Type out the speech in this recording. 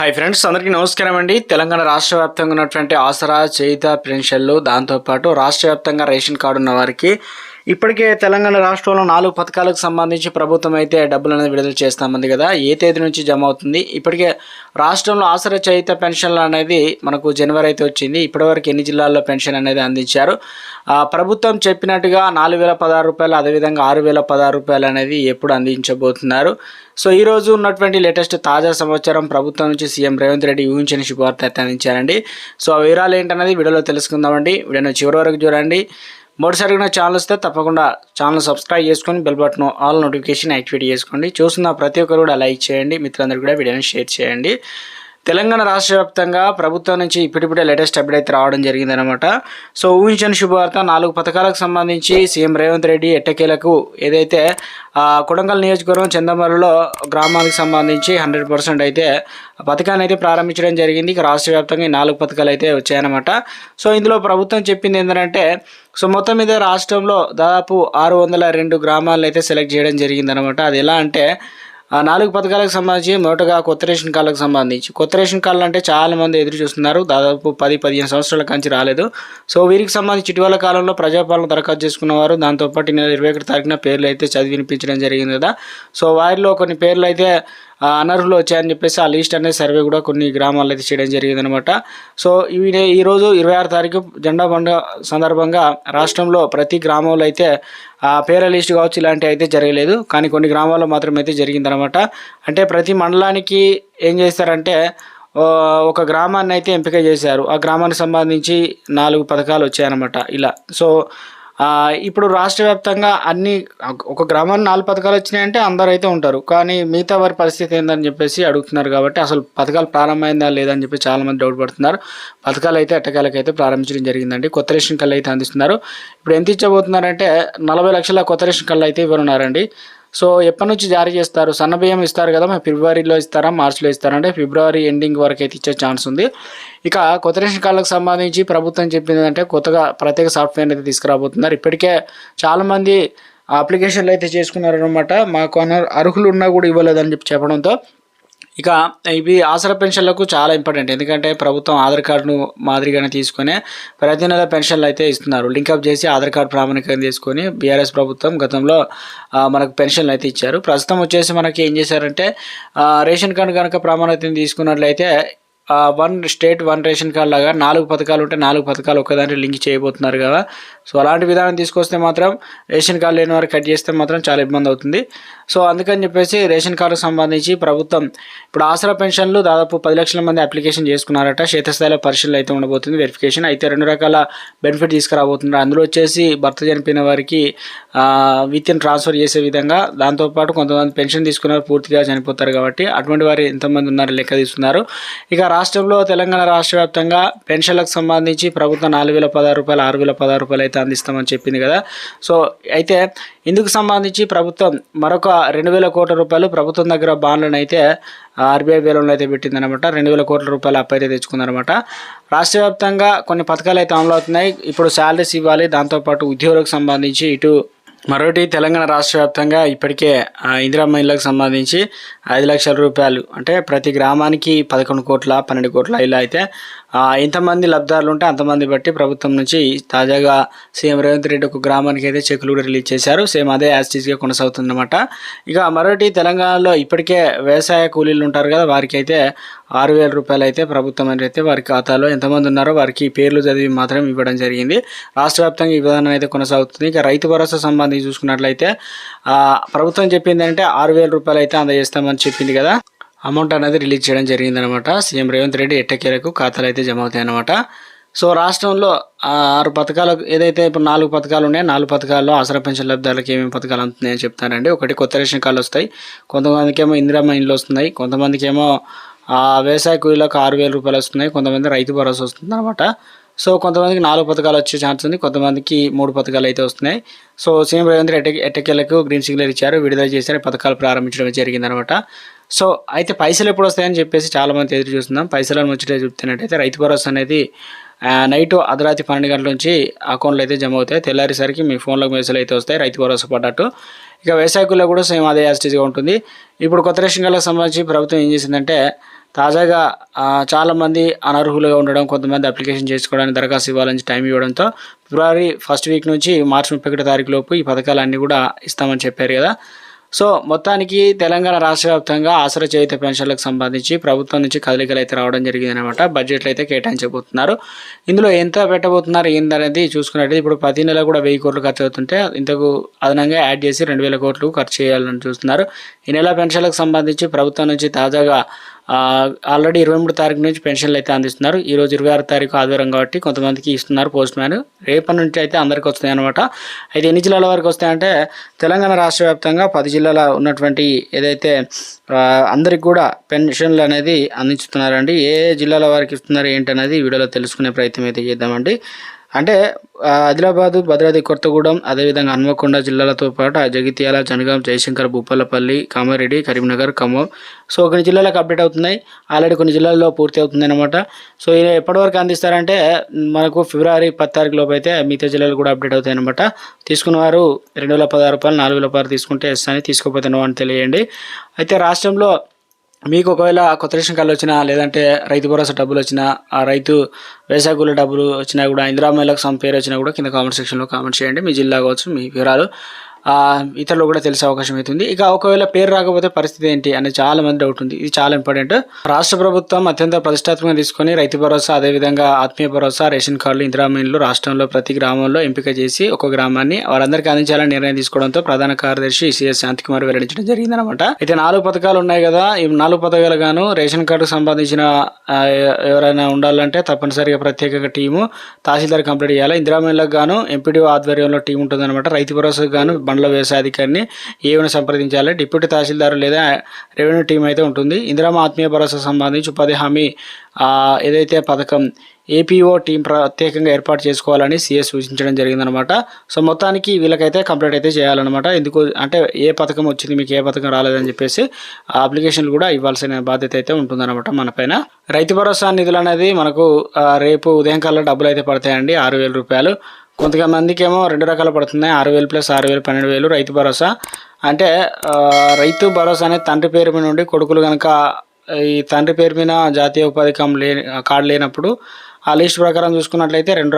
Hi friends అందరికీ నమస్కారం అండి. తెలంగాణ రాష్ట్ర వ్యాప్తంగా ఉన్నటువంటి ఆసరా చేయిత పెన్షన్లు దాంతోపాటు రాష్ట్ర వ్యాప్తంగా రేషన్ కార్డు ఉన్న వారికి ఇప్పటికే తెలంగాణ రాష్ట్రంలో నాలుగు పథకాలకు సంబంధించి ప్రభుత్వం అయితే డబ్బులు అనేది విడుదల చేస్తామంది కదా. ఏ తేదీ నుంచి జమ అవుతుంది? ఇప్పటికే రాష్ట్రంలో ఆసరా చయిత పెన్షన్లు అనేది మనకు జనవరి అయితే వచ్చింది. ఇప్పటివరకు ఎన్ని జిల్లాల్లో పెన్షన్ అనేది అందించారు? ప్రభుత్వం చెప్పినట్టుగా నాలుగు వేల పదహారు రూపాయలు అదేవిధంగా ఆరు వేల పదహారు రూపాయలు అనేది ఎప్పుడు అందించబోతున్నారు. సో ఈరోజు ఉన్నటువంటి లేటెస్ట్ తాజా సమాచారం ప్రభుత్వం నుంచి సీఎం రేవంత్ రెడ్డి ఊహించని శుభవార్త అయితే అందించారండి. సో ఆ వివరాలు ఏంటనేది వీడియోలో తెలుసుకుందామండి. వీడియోని చివరి వరకు చూడండి. మొదటిసారిగా నా ఛానల్ వస్తే తప్పకుండా ఛానల్ సబ్స్క్రైబ్ చేసుకొని bell button all notification activate చేసుకోండి. చూస్తున్న ప్రతి ఒక్కరు కూడా లైక్ చేయండి. మిత్రులందరూ కూడా వీడియోని షేర్ చేయండి. తెలంగాణ రాష్ట్ర వ్యాప్తంగా ప్రభుత్వం నుంచి ఇప్పటిప్పుడే లేటెస్ట్ అప్డేట్ అయితే రావడం జరిగిందనమాట సో ఊహించని శుభవార్త నాలుగు పథకాలకు సంబంధించి సీఎం రేవంత్ రెడ్డి ఎట్టకేలకు ఏదైతే కొడంగల్ నియోజకవర్గం చందమరులో గ్రామానికి సంబంధించి హండ్రెడ్ పర్సెంట్ అయితే పథకాన్ని అయితే ప్రారంభించడం జరిగింది. ఇక రాష్ట్ర వ్యాప్తంగా ఈ నాలుగు పథకాలు అయితే వచ్చాయన్నమాట. సో ఇందులో ప్రభుత్వం చెప్పింది ఏంటంటే సో మొత్తం మీద రాష్ట్రంలో దాదాపు ఆరు వందల రెండు గ్రామాలను అయితే సెలెక్ట్ చేయడం జరిగిందనమాట అది ఎలా అంటే ఆ నాలుగు పథకాలకు సంబంధించి మొదటగా కొత్త రేషన్ కార్డులకు సంబంధించి. కొత్త రేషన్ కార్డులు అంటే చాలా మంది ఎదురు చూస్తున్నారు. దాదాపు పది పదిహేను సంవత్సరాల కంచి రాలేదు. సో వీరికి సంబంధించి ఇటీవల కాలంలో ప్రజాపాలన దరఖాస్తు చేసుకున్నవారు దాంతోపాటు నేను ఇరవై ఒకటి తారీఖున పేర్లు అయితే చదివి వినిపించడం జరిగింది కదా. సో వారిలో కొన్ని పేర్లు అయితే అనర్హులు వచ్చాయని చెప్పేసి ఆ లిస్ట్ అనేది సర్వే కూడా కొన్ని గ్రామాల్లో అయితే చేయడం జరిగింది అనమాట సో ఇవి ఈరోజు ఇరవై ఆరు తారీఖు జెండా పండుగ సందర్భంగా రాష్ట్రంలో ప్రతి గ్రామంలో అయితే పేర లిస్ట్ కావచ్చు ఇలాంటివి అయితే జరగలేదు. కానీ కొన్ని గ్రామాల్లో మాత్రం అయితే జరిగిందనమాట అంటే ప్రతి మండలానికి ఏం చేస్తారంటే ఒక గ్రామాన్ని అయితే ఎంపిక చేశారు. ఆ గ్రామానికి సంబంధించి నాలుగు పథకాలు వచ్చాయన్నమాట. ఇలా. సో ఇప్పుడు రాష్ట్ర వ్యాప్తంగా అన్ని ఒక గ్రామాన్ని నాలుగు పథకాలు వచ్చినాయంటే అందరూ అయితే ఉంటారు. కానీ మిగతా వారి పరిస్థితి ఏందని చెప్పేసి అడుగుతున్నారు కాబట్టి అసలు పథకాలు ప్రారంభమైందా లేదని చెప్పి చాలా మంది డౌట్ పడుతున్నారు. పథకాలు అయితే ఎట్టకాలకి అయితే ప్రారంభించడం జరిగిందండి. కొత్త రేషన్ కళ్ళు అయితే అందిస్తున్నారు. ఇప్పుడు ఎంత ఇచ్చబోతున్నారంటే నలభై లక్షల కొత్త రేషన్ కళ్ళు అయితే ఇవ్వనున్నారండి. సో ఎప్పటి నుంచి జారీ చేస్తారు? సన్న బియ్యం ఇస్తారు కదా మరి ఫిబ్రవరిలో ఇస్తారా మార్చిలో ఇస్తారా? అంటే ఫిబ్రవరి ఎండింగ్ వరకు అయితే ఇచ్చే ఛాన్స్ ఉంది. ఇక కొత్త రేషన్ కార్డులకు సంబంధించి ప్రభుత్వం చెప్పింది అంటే కొత్తగా ప్రత్యేక సాఫ్ట్వేర్ అయితే తీసుకురాబోతున్నారు. ఇప్పటికే చాలామంది అప్లికేషన్లు అయితే చేసుకున్నారనమాట మాకు అర్హులు ఉన్నా కూడా ఇవ్వలేదని చెప్పి చెప్పడంతో ఇక ఇవి ఆసరా పెన్షన్లకు చాలా ఇంపార్టెంట్. ఎందుకంటే ప్రభుత్వం ఆధార్ కార్డును మాదిరిగానే తీసుకొని ప్రతి నెల పెన్షన్లు అయితే ఇస్తున్నారు. లింకప్ చేసి ఆధార్ కార్డు ప్రామాణికంగా తీసుకొని బీఆర్ఎస్ ప్రభుత్వం గతంలో మనకు పెన్షన్లు అయితే ఇచ్చారు. ప్రస్తుతం వచ్చేసి మనకి ఏం చేశారంటే రేషన్ కార్డు కనుక ప్రామాణికం తీసుకున్నట్లయితే one state one ration card లాగా నాలుగు పథకాలు ఉంటే నాలుగు పథకాలు ఒక్కదాంట్లో లింక్ చేయబోతున్నారు కదా. సో అలాంటి విధానం తీసుకొస్తే మాత్రం రేషన్ కార్డు లేని వారు కట్ చేస్తే మాత్రం చాలా ఇబ్బంది అవుతుంది. సో అందుకని చెప్పేసి రేషన్ కార్డుకు సంబంధించి ప్రభుత్వం ఇప్పుడు ఆసరా పెన్షన్లు దాదాపు పది లక్షల మంది అప్లికేషన్ చేసుకున్నారట. క్షేత్రస్థాయిలో పరిశీలన అయితే ఉండబోతుంది వెరిఫికేషన్ అయితే రెండు రకాల బెనిఫిట్ తీసుకురాబోతున్నారు. అందులో వచ్చేసి భర్త చనిపోయిన వారికి విత్ ఇన్ ట్రాన్స్ఫర్ చేసే విధంగా దాంతోపాటు కొంతమంది పెన్షన్ తీసుకున్న పూర్తిగా చనిపోతారు కాబట్టి అటువంటి వారు ఎంతమంది ఉన్నారు లెక్క తీసుకున్నారు ఇక రాష్ట్రంలో తెలంగాణ రాష్ట్ర వ్యాప్తంగా పెన్షన్లకు సంబంధించి ప్రభుత్వం నాలుగు వేల పదహారు రూపాయలు ఆరు వేల పదహారు రూపాయలు అయితే అందిస్తామని చెప్పింది కదా. సో అయితే ఇందుకు సంబంధించి ప్రభుత్వం మరొక రెండు వేల కోట్ల రూపాయలు ప్రభుత్వం దగ్గర బాండ్లను అయితే ఆర్బీఐ వేలంలో అయితే పెట్టిందనమాట. రెండు వేల కోట్ల రూపాయలు అప్పు అయితే తెచ్చుకుందనమాట. రాష్ట్ర వ్యాప్తంగా కొన్ని పథకాలు అయితే అమలు అవుతున్నాయి. ఇప్పుడు శాలరీస్ ఇవ్వాలి. దాంతోపాటు ఉద్యోగులకు సంబంధించి ఇటు మరొకటి తెలంగాణ రాష్ట్ర వ్యాప్తంగా ఇప్పటికే ఆ, ఇందిరమ్మ సంబంధించి ఐదు లక్షల రూపాయలు అంటే ప్రతి గ్రామానికి పదకొండు కోట్ల పన్నెండు కోట్ల ఇలా అయితే ఎంతమంది లబ్ధారులు ఉంటే అంతమంది బట్టి ప్రభుత్వం నుంచి తాజాగా సీఎం రేవంత్ రెడ్డి ఒక గ్రామానికి అయితే చెక్కులు కూడా రిలీజ్ చేశారు. సేమ్ అదే యాస్టీస్గా కొనసాగుతుందన్నమాట. ఇక మరొకటి తెలంగాణలో ఇప్పటికే వ్యవసాయ కూలీలు ఉంటారు కదా వారికి అయితే ఆరు వేల రూపాయలు అయితే ప్రభుత్వం అనేది అయితే వారి ఖాతాలో ఎంతమంది ఉన్నారో వారికి పేర్లు చదివి మాత్రం ఇవ్వడం జరిగింది. రాష్ట్ర వ్యాప్తంగా ఈ విధానం అయితే కొనసాగుతుంది. ఇక రైతు భరోసా సంబంధించి చూసుకున్నట్లయితే ప్రభుత్వం చెప్పింది అంటే ఆరు వేల రూపాయలు అయితే అందజేస్తామని చెప్పింది కదా. అమౌంట్ అనేది రిలీజ్ చేయడం జరిగిందనమాట. సీఎం రేవంత్ రెడ్డి ఎట్టకేలకు ఖాతాలు అయితే జమ అవుతాయి అనమాట సో రాష్ట్రంలో ఆరు పథకాలు ఏదైతే ఇప్పుడు నాలుగు పథకాలు ఉన్నాయో నాలుగు పథకాల్లో ఆసరా పెన్షన్ లబ్ధాలకు ఏమేమి పథకాలు అందుతున్నాయని చెప్తానండి. ఒకటి కొత్త రేషన్ కార్డులు వస్తాయి. కొంతమందికి ఏమో ఇందిరమ్మ ఇండ్లు వస్తున్నాయి. కొంతమందికి ఏమో వ్యవసాయ కూలీలకు ఆరు వేల రూపాయలు వస్తున్నాయి. కొంతమంది రైతు భరోసా వస్తుంది అనమాట సో కొంతమందికి నాలుగు పథకాలు వచ్చే ఛాన్స్ ఉంది. కొంతమందికి మూడు పథకాలు అయితే వస్తున్నాయి. సో సీఎం రేవంత్ రెడ్డి ఎట్టకేలకు గ్రీన్ సిగ్నల్ ఇచ్చారు. విడుదల చేశారు. పథకాలు ప్రారంభించడం జరిగిందనమాట సో అయితే పైసలు ఎప్పుడు వస్తాయని చెప్పేసి చాలామంది ఎదురు చూస్తున్నాం. పైసలను వచ్చేటే చెప్తున్నట్టయితే రైతు భరోసా అనేది నైట్ అర్ధరాత్రి పన్నెండు గంటల నుంచి అకౌంట్లో అయితే జమ అవుతాయి. తెల్లారేసరికి మీ ఫోన్లోకి మెసేజ్ అయితే వస్తాయి రైతు భరోసా పడ్డట్టు. ఇక వ్యవసాయకుల్లో కూడా సేమ్ అదే యాస్టీస్గా ఉంటుంది. ఇప్పుడు కొత్త రేషన్ కార్డులకు సంబంధించి ప్రభుత్వం ఏం చేసిందంటే తాజాగా చాలామంది అనర్హులుగా ఉండడం కొంతమంది అప్లికేషన్ చేసుకోవడానికి దరఖాస్తు ఇవ్వాలని టైం ఇవ్వడంతో ఫిబ్రవరి ఫస్ట్ వీక్ నుంచి మార్చి ముప్పై ఒకటి తారీఖు లోపు ఈ పథకాలన్నీ కూడా ఇస్తామని చెప్పారు కదా. సో మొత్తానికి తెలంగాణ రాష్ట్ర వ్యాప్తంగా ఆసర చేయుత పెన్షన్లకు సంబంధించి ప్రభుత్వం నుంచి కదలికలు అయితే రావడం జరిగింది అనమాట బడ్జెట్లు అయితే కేటాయించబోతున్నారు. ఇందులో ఎంత పెట్టబోతున్నారు ఏందనేది చూసుకున్నట్టు ఇప్పుడు ప్రతి నెల కూడా వెయ్యి కోట్లు ఖర్చు అవుతుంటే ఇంతకు అదనంగా యాడ్ చేసి రెండు వేల కోట్లు ఖర్చు చేయాలని చూస్తున్నారు. ఈ నెల పెన్షన్లకు సంబంధించి ప్రభుత్వం నుంచి తాజాగా ఆల్రెడీ ఇరవై మూడు తారీఖు నుంచి పెన్షన్లు అయితే అందిస్తున్నారు. ఈ రోజు ఇరవై ఆరు తారీఖు ఆదివారం కాబట్టి కొంతమందికి ఇస్తున్నారు పోస్ట్ మ్యాన్. రేపటి నుంచి అయితే అందరికి వస్తాయి అనమాట అయితే ఎన్ని జిల్లాల వరకు వస్తాయంటే తెలంగాణ రాష్ట్ర వ్యాప్తంగా పది జిల్లాల ఉన్నటువంటి ఏదైతే అందరికి కూడా పెన్షన్లు అనేది అందించుతున్నారండి ఏ జిల్లాల వారికి ఇస్తున్నారు ఏంటనేది వీడియోలో తెలుసుకునే ప్రయత్నం అయితే చేద్దామండి. అంటే ఆదిలాబాదు భద్రాద్రి కొత్తగూడెం అదేవిధంగా హన్మకొండ జిల్లాలతో పాటు జగిత్యాల జనగాం జయశంకర్ భూపాలపల్లి కామారెడ్డి కరీంనగర్ ఖమ్మం. సో కొన్ని జిల్లాలకు అప్డేట్ అవుతున్నాయి. ఆల్రెడీ కొన్ని జిల్లాల్లో పూర్తి అవుతుంది అనమాట సో ఇది ఎప్పటివరకు అందిస్తారంటే మనకు ఫిబ్రవరి పది తారీఖు లోపు అయితే మిగతా జిల్లాలు కూడా అప్డేట్ అవుతాయి అనమాట తీసుకున్న వారు రెండు వేల పదహారు రూపాయలు నాలుగు వేల రూపాయలు తీసుకుంటే ఎస్ అని తీసుకోకపోతే అని తెలియండి. అయితే రాష్ట్రంలో మీకు ఒకవేళ కొత్త రేషన్ కార్డులు వచ్చినా లేదంటే రైతు భరోసా డబ్బులు వచ్చినా ఆ రైతు వ్యవసాయ డబ్బులు వచ్చినా కూడా ఇందిరా మహిళలకు సమ్ పేరు వచ్చినా కూడా కింద కామెంట్ సెక్షన్లో కామెంట్ చేయండి. మీ జిల్లా కావచ్చు మీ వివరాలు ఇతరులు కూడా తెలిసే అవకాశం అవుతుంది ఇక ఒకవేళ పేరు రాకపోతే పరిస్థితి ఏంటి అనేది చాలా మంది డౌట్ ఉంది. ఇది చాలా ఇంపార్టెంట్ రాష్ట్ర ప్రభుత్వం అత్యంత ప్రతిష్టాత్మకంగా తీసుకొని రైతు భరోసా అదేవిధంగా ఆత్మీయ భరోసా రేషన్ కార్డులు ఇందిరా రాష్ట్రంలో ప్రతి గ్రామంలో ఎంపిక చేసి ఒక గ్రామాన్ని వారందరికీ అందించాలని నిర్ణయం తీసుకోవడంతో ప్రధాన కార్యదర్శి సిఎస్ శాంతికుమార్ వెల్లడించడం జరిగిందనమాట అయితే నాలుగు పథకాలు ఉన్నాయి కదా. ఈ నాలుగు పథకాలు గాను రేషన్ కార్డుకు సంబంధించిన ఎవరైనా ఉండాలంటే తప్పనిసరిగా ప్రత్యేక టీము తహసీల్దార్ కంప్లీట్ చేయాలి. ఇందిరామీన్లకు గాను ఎంపీడీఓ ఆధ్వర్యంలో టీం ఉంటుందన్నమాట. రైతు భరోసాకు గాను బండ్ల వ్యవసాయ అధికారిని ఏమైనా సంప్రదించాలి? డిప్యూటీ తహసీల్దారు లేదా రెవెన్యూ టీం అయితే ఉంటుంది. ఇందిరామ ఆత్మీయ భరోసా సంబంధించి ఉపాధి హామీ ఏదైతే పథకం ఏపీఓ టీం ప్రత్యేకంగా ఏర్పాటు చేసుకోవాలని సీఎస్ సూచించడం జరిగిందనమాట సో మొత్తానికి వీళ్ళకైతే కంప్లీట్ అయితే చేయాలన్నమాట. ఎందుకు అంటే ఏ పథకం వచ్చింది మీకు ఏ పథకం రాలేదని చెప్పేసి ఆ అప్లికేషన్లు కూడా ఇవ్వాల్సిన బాధ్యత అయితే ఉంటుందన్నమాట మన పైన. రైతు భరోసా నిధులు అనేది మనకు రేపు ఉదయం కల్లా డబ్బులు అయితే పడతాయండి. ఆరు వేల రూపాయలు. కొంతమందికి ఏమో రెండు రకాలు పడుతున్నాయి. ఆరు వేలు ప్లస్ ఆరు వేలు పన్నెండు వేలు రైతు భరోసా. అంటే రైతు భరోసా అనేది తండ్రి పేరు మీద నుండి కొడుకులు కనుక ఈ తండ్రి పేరు మీద జాతీయ ఉపాధి కం కార్డు లేనప్పుడు ఆ లిస్ట్ ప్రకారం చూసుకున్నట్లయితే రెండు